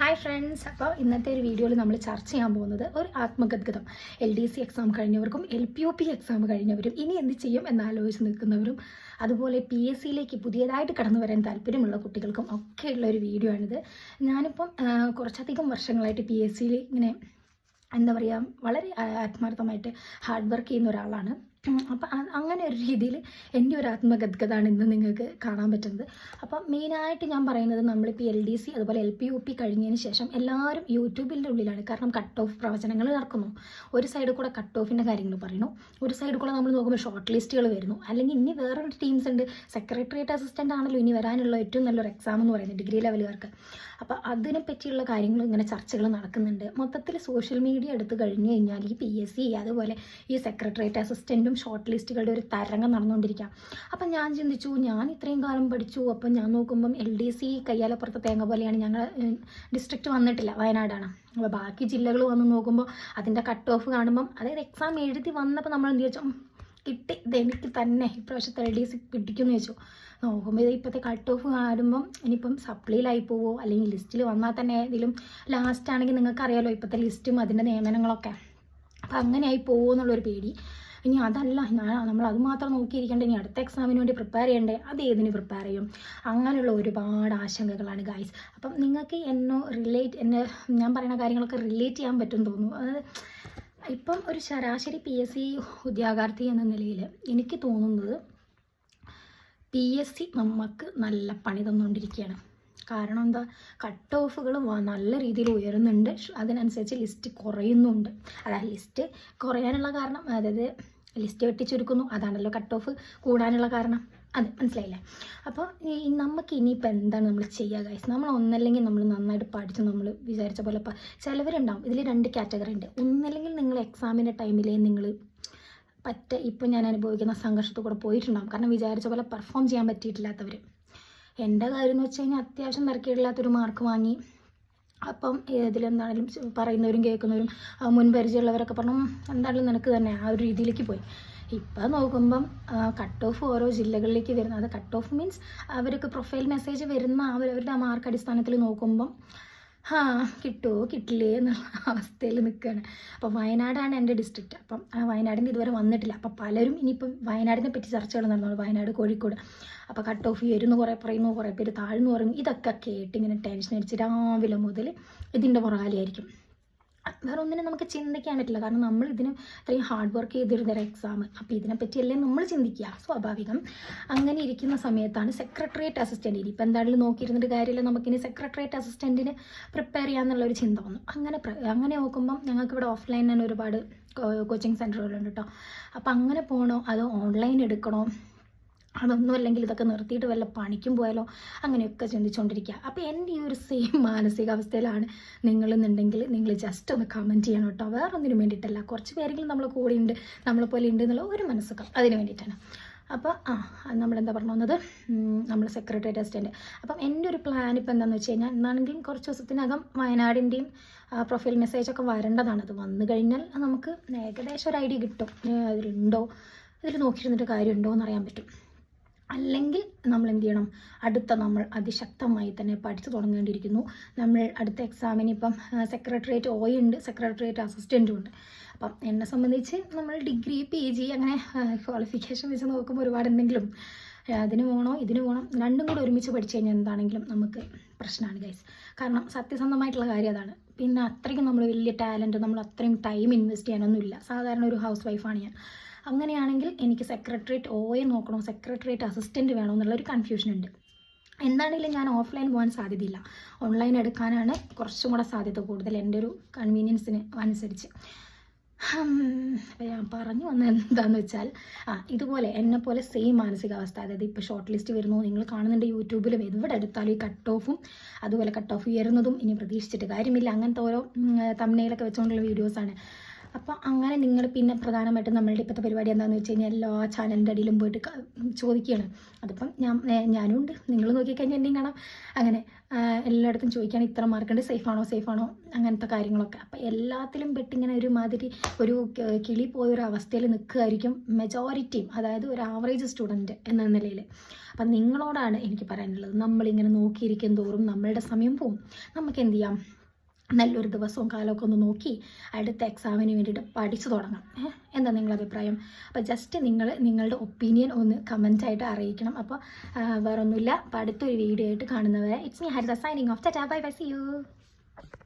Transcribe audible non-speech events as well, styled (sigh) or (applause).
Hi friends അപ്പോൾ ഇന്നത്തെ ഒരു വീഡിയോയിൽ നമ്മൾ ചർച്ച ചെയ്യാൻ പോകുന്നത് ഒരു ആത്മഗദ്ഗതം. L D C exam കഴിഞ്ഞവർക്കും L P U P exam കഴിഞ്ഞവരും ഇനി എന്ത് ചെയ്യും എന്നാലോചിച്ച് നിൽക്കുന്നവരും അതുപോലെ പി എസ് സിയിലേക്ക് പുതിയതായിട്ട് കടന്നു വരാൻ താല്പര്യമുള്ള കുട്ടികൾക്കും ഒക്കെയുള്ള ഒരു വീഡിയോ ആണിത്. ഞാനിപ്പം കുറച്ചധികം വർഷങ്ങളായിട്ട് പി എസ് സിയിൽ ഇങ്ങനെ എന്താ പറയുക വളരെ ആത്മാർത്ഥമായിട്ട് ഹാർഡ് വർക്ക് ചെയ്യുന്ന ഒരാളാണ്. അപ്പം അങ്ങനെ ഒരു രീതിയിൽ എന്റെ ഒരു ആത്മഗദ്ഗതാണ് ഇന്ന് നിങ്ങൾക്ക് കാണാൻ പറ്റുന്നത്. അപ്പം മെയിനായിട്ട് ഞാൻ പറയുന്നത് നമ്മളിപ്പോൾ എൽ ഡി സി അതുപോലെ എൽ പി യു പി കഴിഞ്ഞതിന് ശേഷം എല്ലാവരും യൂട്യൂബിന്റെ ഉള്ളിലാണ്. കാരണം കട്ട് ഓഫ് പ്രവചനങ്ങൾ നടക്കുന്നു. ഒരു സൈഡിൽ കൂടെ കട്ട് ഓഫിന്റെ കാര്യങ്ങൾ പറയുന്നു. ഒരു സൈഡിൽ കൂടെ നമ്മൾ നോക്കുമ്പോൾ ഷോർട്ട് ലിസ്റ്റുകൾ വരുന്നു. അല്ലെങ്കിൽ ഇനി വേറൊരു ടീംസ് ഉണ്ട്. സെക്രട്ടേറിയറ്റ് അസിസ്റ്റന്റ് ആണല്ലോ ഇനി വരാനുള്ള ഏറ്റവും നല്ലൊരു എക്സാം എന്ന് പറയുന്നത് ഡിഗ്രി ലെവലുകാർക്ക് അപ്പോൾ അതിനെ പറ്റിയുള്ള കാര്യങ്ങൾ ഇങ്ങനെ ചർച്ചകൾ നടക്കുന്നുണ്ട്. മൊത്തത്തിൽ സോഷ്യൽ മീഡിയ എടുത്തു കഴിഞ്ഞു കഴിഞ്ഞാൽ ഈ പി എസ് സി അതുപോലെ ഈ സെക്രട്ടേറിയറ്റ് അസിസ്റ്റന്റും ഷോർട്ട് ലിസ്റ്റുകളുടെ ഒരു തരംഗം നടന്നുകൊണ്ടിരിക്കുക അപ്പം ഞാൻ ചിന്തിച്ചു ഞാൻ ഇത്രയും കാലം പഠിച്ചു. അപ്പം ഞാൻ നോക്കുമ്പം എൽ ഡി സി കയ്യാലപ്പുറത്തെ തേങ്ങ പോലെയാണ് ഞങ്ങൾ ഡിസ്ട്രിക്റ്റ് വന്നിട്ടില്ല വയനാടാണ്. അപ്പോൾ ബാക്കി ജില്ലകൾ വന്ന് നോക്കുമ്പോൾ അതിന്റെ കട്ട് ഓഫ് കാണുമ്പം അതായത് എക്സാം എഴുതി വന്നപ്പോൾ നമ്മൾ എന്ത് ചോദിച്ചു? "ഉം, കിട്ടി ഇതെനിക്ക് തന്നെ ഇപ്രാവശ്യത്തെ എൽ ഡി സി കിട്ടിക്കുമെന്ന് ചോദിച്ചു. നോക്കുമ്പോൾ ഇത് ഇപ്പോഴത്തെ കട്ട് ഓഫ് കാണുമ്പം ഇനിയിപ്പം സപ്ലിയിലായി പോവോ? അല്ലെങ്കിൽ ലിസ്റ്റിൽ വന്നാൽ തന്നെ ഏതെങ്കിലും ലാസ്റ്റ് ആണെങ്കിൽ നിങ്ങൾക്കറിയാലോ ഇപ്പോഴത്തെ ലിസ്റ്റും അതിന്റെ നിയമനങ്ങളൊക്കെ. അപ്പം അങ്ങനെയായി ആയി പോകുമോ എന്നുള്ളൊരു പേടി. ഇനി അതല്ല നമ്മൾ അത് മാത്രം നോക്കിയിരിക്കേണ്ട ഇനി അടുത്ത എക്സാമിന് വേണ്ടി പ്രിപ്പയർ ചെയ്യണ്ടേ അത് ഏതിന് പ്രിപ്പയർ ചെയ്യും? അങ്ങനെയുള്ള ഒരുപാട് ആശങ്കകളാണ് ഗായ്സ് അപ്പം നിങ്ങൾക്ക് എന്നോ റിലേറ്റ് എന്നെ ഞാൻ പറയുന്ന കാര്യങ്ങളൊക്കെ റിലേറ്റ് ചെയ്യാൻ പറ്റും തോന്നുന്നു. അതായത് ഇപ്പം ഒരു ശരാശരി പി എസ് സി ഉദ്യോഗാർത്ഥി എന്ന നിലയിൽ എനിക്ക് തോന്നുന്നത് പി എസ് സി നമുക്ക് നല്ല പണി തന്നുകൊണ്ടിരിക്കുകയാണ് കാരണം എന്താ? കട്ട് ഓഫുകൾ നല്ല രീതിയിൽ ഉയരുന്നുണ്ട്. അതിനനുസരിച്ച് ലിസ്റ്റ് കുറയുന്നുണ്ട്. അതായത് ലിസ്റ്റ് കുറയാനുള്ള കാരണം അതായത് ലിസ്റ്റ് വെട്ടിച്ചുരുക്കുന്നു. അതാണല്ലോ കട്ട് ഓഫ് കൂടാനുള്ള കാരണം. അത് മനസ്സിലായില്ലേ? അപ്പോൾ നമുക്ക് ഇനിയിപ്പോൾ എന്താണ് നമ്മൾ ചെയ്യുക ഗൈസ് നമ്മൾ ഒന്നല്ലെങ്കിൽ നമ്മൾ നന്നായിട്ട് പഠിച്ച് നമ്മൾ വിചാരിച്ച പോലെ ഇപ്പം ചിലവരുണ്ടാവും. ഇതിൽ രണ്ട് കാറ്റഗറി ഉണ്ട്. ഒന്നല്ലെങ്കിൽ നിങ്ങൾ എക്സാമിന്റെ ടൈമിലേ നിങ്ങൾ പറ്റ ഇപ്പം ഞാൻ അനുഭവിക്കുന്ന സംഘർഷത്തിൽ കൂടെ പോയിട്ടുണ്ടാകും കാരണം വിചാരിച്ച പോലെ പെർഫോം ചെയ്യാൻ പറ്റിയിട്ടില്ലാത്തവർ എന്റെ കാര്യം എന്ന് വെച്ച് കഴിഞ്ഞാൽ അത്യാവശ്യം തിരക്കിയില്ലാത്തൊരു മാർക്ക് വാങ്ങി. അപ്പം ഇതിലെന്താണെങ്കിലും പറയുന്നവരും കേൾക്കുന്നവരും മുൻപരിചയമുള്ളവരൊക്കെ പറഞ്ഞു "ഉം, എന്തായാലും നിനക്ക് തന്നെ. ആ ഒരു രീതിയിലേക്ക് പോയി. ഇപ്പം നോക്കുമ്പം കട്ട് ഓഫ് ഓരോ ജില്ലകളിലേക്ക് വരുന്നത് കട്ട് ഓഫ് മീൻസ് അവർക്ക് പ്രൊഫൈൽ മെസ്സേജ് വരുന്ന അവരവരുടെ മാർക്ക് അടിസ്ഥാനത്തിൽ നോക്കുമ്പം ആ കിട്ടുമോ കിട്ടില്ലേ എന്നുള്ള അവസ്ഥയിൽ നിൽക്കുകയാണ്. അപ്പോൾ വയനാടാണ് എന്റെ ഡിസ്ട്രിക്റ്റ് അപ്പം ആ വയനാടിന്റെ ഇതുവരെ വന്നിട്ടില്ല. അപ്പം പലരും ഇനിയിപ്പം വയനാടിനെ പറ്റി ചർച്ചകൾ നടന്നു വയനാട് കോഴിക്കോട്. അപ്പോൾ കട്ട് ഓഫ് ഉയരുന്നു കുറേ പറയുന്നു കുറേ പേര് താഴ്ന്നു പറയുന്നു. ഇതൊക്കെ കേട്ട് ഇങ്ങനെ ടെൻഷൻ അടിച്ച് രാവിലെ മുതൽ ഇതിന്റെ പുറകാലിയായിരിക്കും വേറെ ഒന്നിനും നമുക്ക് ചിന്തിക്കാൻ പറ്റില്ല. കാരണം നമ്മൾ ഇതിന് ഇത്രയും ഹാർഡ് വർക്ക് ചെയ്തിരുന്ന ഒരു എക്സാം അപ്പോൾ ഇതിനെപ്പറ്റിയല്ലേ നമ്മൾ ചിന്തിക്കുക. സ്വാഭാവികം. അങ്ങനെ ഇരിക്കുന്ന സമയത്താണ് സെക്രട്ടേറിയറ്റ് അസിസ്റ്റന്റ് ഇനിയിപ്പോൾ എന്തായാലും നോക്കിയിരുന്നിട്ട് കാര്യമില്ല. നമുക്കിനി സെക്രട്ടേറിയറ്റ് അസിസ്റ്റന്റിന് പ്രിപ്പയർ ചെയ്യാന്നുള്ള ഒരു ചിന്ത വന്നു. അങ്ങനെ അങ്ങനെ നോക്കുമ്പം ഞങ്ങൾക്ക് ഇവിടെ ഓഫ്ലൈൻ തന്നെ ഒരുപാട് കോച്ചിങ് സെന്ററുകളുണ്ട് കേട്ടോ അപ്പോൾ അങ്ങനെ പോകണോ അതോ ഓൺലൈൻ എടുക്കണോ? അതൊന്നും അല്ലെങ്കിൽ ഇതൊക്കെ നിർത്തിയിട്ട് വല്ല പണിക്കും പോയാലോ? അങ്ങനെയൊക്കെ ചിന്തിച്ചുകൊണ്ടിരിക്കുക അപ്പോൾ എന്റെ ഈ ഒരു സെയിം (laughs) മാനസികാവസ്ഥയിലാണ് നിങ്ങളെന്നുണ്ടെങ്കിൽ നിങ്ങൾ ജസ്റ്റ് ഒന്ന് കമന്റ് ചെയ്യണം കേട്ടോ. വേറെ വേണ്ടിയിട്ടല്ല. കുറച്ച് പേരെങ്കിലും നമ്മളെ കൂടെ ഉണ്ട് നമ്മളെ പോലെ ഉണ്ട് എന്നുള്ള ഒരു മനസ്സൊക്കെ അതിന് വേണ്ടിയിട്ടാണ്. അപ്പോൾ ആ നമ്മളെന്താ പറഞ്ഞു വന്നത്? നമ്മൾ സെക്രട്ടറി അസിസ്റ്റന്റ് അപ്പം എന്റെ ഒരു പ്ലാൻ ഇപ്പോൾ എന്താണെന്ന് വെച്ച് കഴിഞ്ഞാൽ എന്നാണെങ്കിലും കുറച്ച് ദിവസത്തിനകം വയനാടിന്റെയും പ്രൊഫൈൽ മെസ്സേജൊക്കെ വരേണ്ടതാണ്. അത് വന്നു കഴിഞ്ഞാൽ നമുക്ക് ഏകദേശം ഒരു ഐഡിയ കിട്ടും. അതിലുണ്ടോ? ഇതിൽ നോക്കിയിരുന്നിട്ട് കാര്യമുണ്ടോ എന്നറിയാൻ പറ്റും. അല്ലെങ്കിൽ നമ്മൾ എന്ത് ചെയ്യണം അടുത്ത നമ്മൾ അതിശക്തമായി തന്നെ പഠിച്ചു തുടങ്ങേണ്ടിയിരിക്കുന്നു. നമ്മൾ അടുത്ത എക്സാമിന് ഇപ്പം സെക്രട്ടേറിയറ്റ് ഒ ഉണ്ട്. സെക്രട്ടേറിയറ്റ് അസിസ്റ്റന്റും ഉണ്ട്. അപ്പം എന്നെ സംബന്ധിച്ച് നമ്മൾ ഡിഗ്രി പി ജി അങ്ങനെ ക്വാളിഫിക്കേഷൻ വെച്ച് നോക്കുമ്പോൾ ഒരുപാടുണ്ടെങ്കിലും എന്തെങ്കിലും അതിന് പോകണോ ഇതിന് പോകണം രണ്ടും കൂടെ ഒരുമിച്ച് പഠിച്ചു കഴിഞ്ഞാൽ എന്താണെങ്കിലും നമുക്ക് പ്രശ്നമാണ് ഗൈസ് കാരണം സത്യസന്ധമായിട്ടുള്ള കാര്യം അതാണ്. പിന്നെ അത്രയ്ക്കും നമ്മൾ വലിയ ടാലന്റ് നമ്മൾ അത്രയും ടൈം ഇൻവെസ്റ്റ് ചെയ്യാനൊന്നുമില്ല. സാധാരണ ഒരു ഹൗസ് വൈഫാണ് ഞാൻ. അങ്ങനെയാണെങ്കിൽ എനിക്ക് സെക്രട്ടറിയേറ്റ് ഒ എ നോക്കണോ? സെക്രട്ടറിയേറ്റ് അസിസ്റ്റന്റ് വേണോ എന്നുള്ളൊരു കൺഫ്യൂഷൻ ഉണ്ട്. എന്താണെങ്കിലും ഞാൻ ഓഫ്ലൈൻ പോകാൻ സാധ്യതയില്ല. ഓൺലൈൻ എടുക്കാനാണ് കുറച്ചും കൂടെ സാധ്യത കൂടുതൽ എന്റെ ഒരു കൺവീനിയൻസിന് അനുസരിച്ച്. ഞാൻ പറഞ്ഞു വന്നത് എന്താണെന്ന് വെച്ചാൽ ആ ഇതുപോലെ എന്നെ പോലെ സെയിം മാനസികാവസ്ഥ അതായത് ഇപ്പോൾ ഷോർട്ട് ലിസ്റ്റ് വരുന്നു നിങ്ങൾ കാണുന്നുണ്ട് യൂട്യൂബിലും എവിടെ എടുത്താലും ഈ കട്ട് ഓഫും അതുപോലെ കട്ട് ഓഫ് ഉയരുന്നതും ഇനി പ്രതീക്ഷിച്ചിട്ട് കാര്യമില്ല. അങ്ങനത്തെ ഓരോ തമ്മനയിലൊക്കെ വെച്ചുകൊണ്ടുള്ള വീഡിയോസാണ് അപ്പോൾ അങ്ങനെ നിങ്ങൾ പിന്നെ പ്രധാനമായിട്ടും നമ്മളുടെ ഇപ്പോഴത്തെ പരിപാടി എന്താണെന്ന് വെച്ച് കഴിഞ്ഞാൽ എല്ലാ ചാനലിന്റെ അടിയിലും പോയിട്ട് ചോദിക്കുകയാണ്. അതിപ്പം ഞാൻ ഞാനും ഉണ്ട് നിങ്ങൾ നോക്കിക്കഴിഞ്ഞാൽ എന്നെയും കാണാം. അങ്ങനെ എല്ലായിടത്തും ചോദിക്കാൻ ഇത്ര മാർക്കുണ്ട് സേഫാണോ സേഫാണോ അങ്ങനത്തെ കാര്യങ്ങളൊക്കെ. അപ്പോൾ എല്ലാത്തിലും പെട്ടിങ്ങനെ ഒരു മാതിരി ഒരു കിളി കിളി പോയൊരു അവസ്ഥയിൽ നിൽക്കുകയായിരിക്കും മെജോറിറ്റിയും അതായത് ഒരു ആവറേജ് സ്റ്റുഡന്റ് എന്ന നിലയിൽ അപ്പം നിങ്ങളോടാണ് എനിക്ക് പറയാനുള്ളത്. നമ്മളിങ്ങനെ നോക്കിയിരിക്കും തോറും നമ്മളുടെ സമയം പോവും. നമുക്ക് എന്ത് ചെയ്യാം? നല്ലൊരു ദിവസവും കാലമൊക്കെ ഒന്ന് നോക്കി അടുത്ത എക്സാമിന് വേണ്ടിയിട്ട് പഠിച്ചു തുടങ്ങാം? എന്താ നിങ്ങളുടെ അഭിപ്രായം? അപ്പോൾ ജസ്റ്റ് നിങ്ങൾ നിങ്ങളുടെ ഒപ്പീനിയൻ ഒന്ന് കമന്റായിട്ട് അറിയിക്കണം. അപ്പോൾ വേറൊന്നുമില്ല. അപ്പോൾ അടുത്തൊരു വീഡിയോ ആയിട്ട് കാണുന്നവരെ it's me Haritha signing off tata bye bye see you